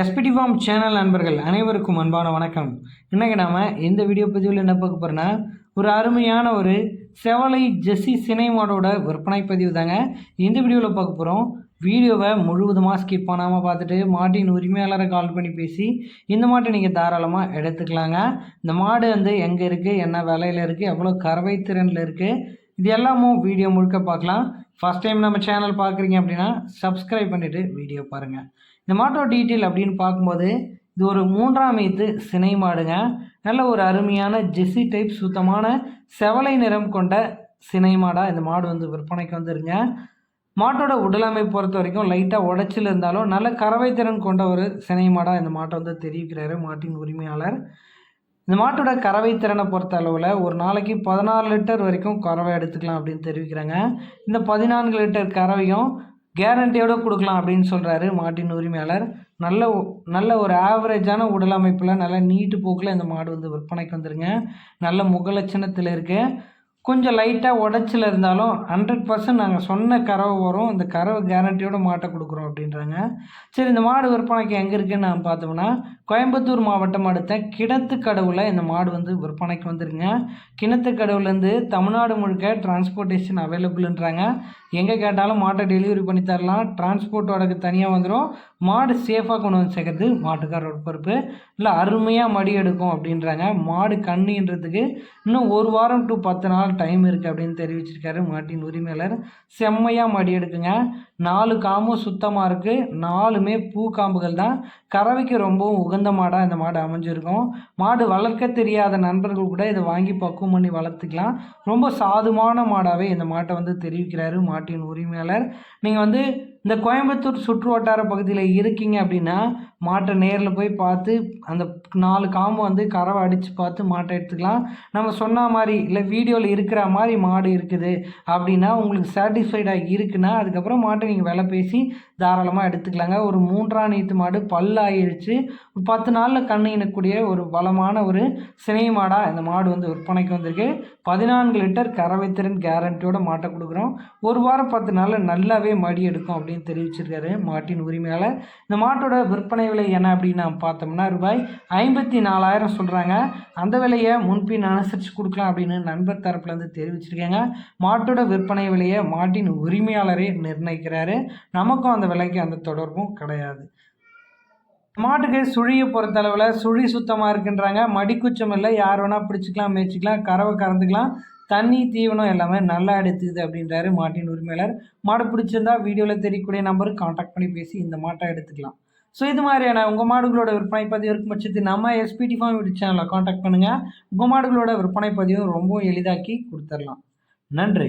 SPD form channel நண்பர்கள் அனைவருக்கும் அன்பான வணக்கம். இன்றைக்கி நாம் இந்த வீடியோ பதிவில் என்ன பார்க்க போகிறோன்னா ஒரு அருமையான ஒரு செவலை ஜெஸ்ஸி சினை மாடோட விற்பனை பதிவு தாங்க. இந்த வீடியோவில் பார்க்க போகிறோம் வீடியோவை முழுவதுமாக ஸ்கிப் பண்ணாமல் பார்த்துட்டு மாட்டின் உரிமையாளரை கால் பண்ணி பேசி இந்த மாட்டை நீங்கள் தாராளமாக எடுத்துக்கலாங்க. இந்த மாடு வந்து எங்கே இருக்குது என்ன விலையில் இருக்குது எவ்வளோ கறவை திறனில் இருக்குது இது எல்லாமும் வீடியோ முழுக்க பார்க்கலாம். ஃபஸ்ட் டைம் நம்ம சேனல் பார்க்குறீங்க அப்படின்னா சப்ஸ்கிரைப் பண்ணிவிட்டு வீடியோ பாருங்கள் இந்த மாட்டோட டீட்டெயில் அப்படின்னு பார்க்கும்போது இது ஒரு மூன்றாம் ஈத்து சினை மாடுங்க. நல்ல ஒரு அருமையான ஜெஸ்ஸி டைப் சுத்தமான செவலை நிறம் கொண்ட சினை மாடாக இந்த மாடு வந்து விற்பனைக்கு வந்துருங்க. மாட்டோட உடலமை பொறுத்த வரைக்கும் லைட்டாக உடச்சில் இருந்தாலும் நல்ல கறவை திறன் கொண்ட ஒரு சினை மாடாக இந்த மாட்டை வந்து தெரிவிக்கிறாரு மாட்டின் உரிமையாளர். இந்த மாட்டோட கறவை திறனை பொறுத்த அளவில் ஒரு நாளைக்கு பதினாறு லிட்டர் வரைக்கும் கறவை எடுத்துக்கலாம் அப்படின்னு தெரிவிக்கிறாங்க. இந்த பதினான்கு லிட்டர் கறவையும் கேரண்டியோடு கொடுக்கலாம் அப்படின்னு சொல்கிறாரு மாட்டின் உரிமையாளர். நல்ல நல்ல ஒரு ஆவரேஜான உடல் அமைப்பில் நல்ல நீட்டு போக்கில் இந்த மாடு வந்து விற்பனைக்கு வந்துருங்க. நல்ல முகலட்சணத்தில் இருக்குது கொஞ்சம் லைட்டாக உடச்சல் இருந்தாலும் ஹண்ட்ரட் பர்சன்ட் நாங்கள் சொன்ன கறவை வரும். இந்த கறவை கேரண்டியோட மாட்டை கொடுக்குறோம் அப்படின்றாங்க. சரி இந்த மாடு விற்பனைக்கு எங்கே இருக்குன்னு நான் பார்த்தோம்னா கோயம்புத்தூர் மாவட்டம் அடுத்த கிணத்து கிணத்துக்கடவுல இந்த மாடு வந்து விற்பனைக்கு வந்துருங்க. கிணத்துக்கடவுலேருந்து தமிழ்நாடு முழுக்க டிரான்ஸ்போர்ட்டேஷன் அவைலபிள்ன்றாங்க எங்கே கேட்டாலும் மாட்டை டெலிவரி பண்ணி தரலாம். டிரான்ஸ்போர்ட்டோடக்கு தனியாக வந்துடும் மாடு சேஃபாக கொண்டு வந்து சேர்க்கறது மாட்டுக்காரோட பொறுப்பு. இல்லை அருமையாக மடி எடுக்கும் அப்படின்றாங்க. மாடு கண்ணுன்றதுக்கு இன்னும் ஒரு வாரம் டு பத்து நாள் டைம் இருக்குது அப்படின்னு தெரிவிச்சிருக்காரு மாட்டின் உரிமையாளர். செம்மையாக மடி எடுக்குங்க. நாலு காம்பும் சுத்தமாக இருக்குது நாலுமே பூ காம்புகள் தான். கறவைக்கு ரொம்பவும் உகந்த மாடாக இந்த மாடு அமைஞ்சிருக்கும். மாடு வளர்க்க தெரியாத நண்பர்கள் கூட இதை வாங்கி பக்குவம் பண்ணி வளர்த்துக்கலாம். ரொம்ப சாதுமான மாடாகவே இந்த மாட்டை வந்து தெரிவிக்கிறாரு மாட்டின் உரிமையாளர். நீங்கள் வந்து இந்த கோயம்புத்தூர் சுற்று வட்டார பகுதியில் இருக்கீங்க அப்படின்னா மாட்டை நேரில் போய் பார்த்து அந்த நாலு காம்பு வந்து கறவை அடித்து பார்த்து மாட்டை எடுத்துக்கலாம். நம்ம சொன்ன மாதிரி இல்லை வீடியோவில் இருக்கிற மாதிரி மாடு இருக்குது அப்படின்னா உங்களுக்கு சாட்டிஸ்ஃபைடாக இருக்குன்னா அதுக்கப்புறம் மாட்டை நீங்கள் விலை பேசி தாராளமாக எடுத்துக்கலாங்க. ஒரு மூன்றாம் நீத்து மாடு பல்லாயிருச்சு பத்து நாளில் கண்ணு இனக்கூடிய ஒரு பலமான ஒரு சினை மாடாக இந்த மாடு வந்து விற்பனைக்கு வந்திருக்கு. பதினான்கு லிட்டர் கறவை திறன் கேரண்டியோட மாட்டை கொடுக்குறோம். ஒரு வாரம் பத்து நாளில் நல்லாவே மடி எடுக்கும் அப்படின்னு அப்படின்னு தெரிவிச்சிருக்காரு மாட்டின் உரிமையாளர் இந்த மாட்டோட விற்பனை விலை என்ன அப்படின்னு நாம் பார்த்தோம்னா ரூபாய் ஐம்பத்தி நாலாயிரம் சொல்கிறாங்க அந்த விலையை முன்பின் அனுசரித்து கொடுக்கலாம் அப்படின்னு நண்பர் தரப்புலேருந்து தெரிவிச்சிருக்காங்க. மாட்டோட விற்பனை விலையை மாட்டின் உரிமையாளரே நிர்ணயிக்கிறாரு. நமக்கும் அந்த விலைக்கு அந்த தொடர்பும் கிடையாது. மாட்டுக்கு சுழியை பொறுத்தளவில் சுழி சுத்தமாக இருக்குன்றாங்க. மடிக்குச்சம் இல்லை. யார் வேணால் பிடிச்சிக்கலாம் மேய்ச்சிக்கலாம் கறவை கறந்துக்கலாம். தண்ணி தீவனம் எல்லாமே நல்லா எடுத்துக்குது அப்படின்றாரு மாட்டின் உரிமையாளர். மாடு பிடிச்சிருந்தா வீடியோவில் தெரியக்கூடிய நம்பருக்கு காண்டாக்ட் பண்ணி பேசி இந்த மாட்டை எடுத்துக்கலாம். ஸோ இது மாதிரியான உங்கள் மாடுகளோட விற்பனை பதிவு இருக்கும் பட்சத்தில் நம்ம எஸ்பிடி ஃபார்ம் யூடியூப் சேனலில் காண்டாக்ட் பண்ணுங்கள் உங்கள் மாடுகளோட விற்பனை பதிவும் ரொம்ப எளிதாக்கி கொடுத்துடலாம். நன்றி.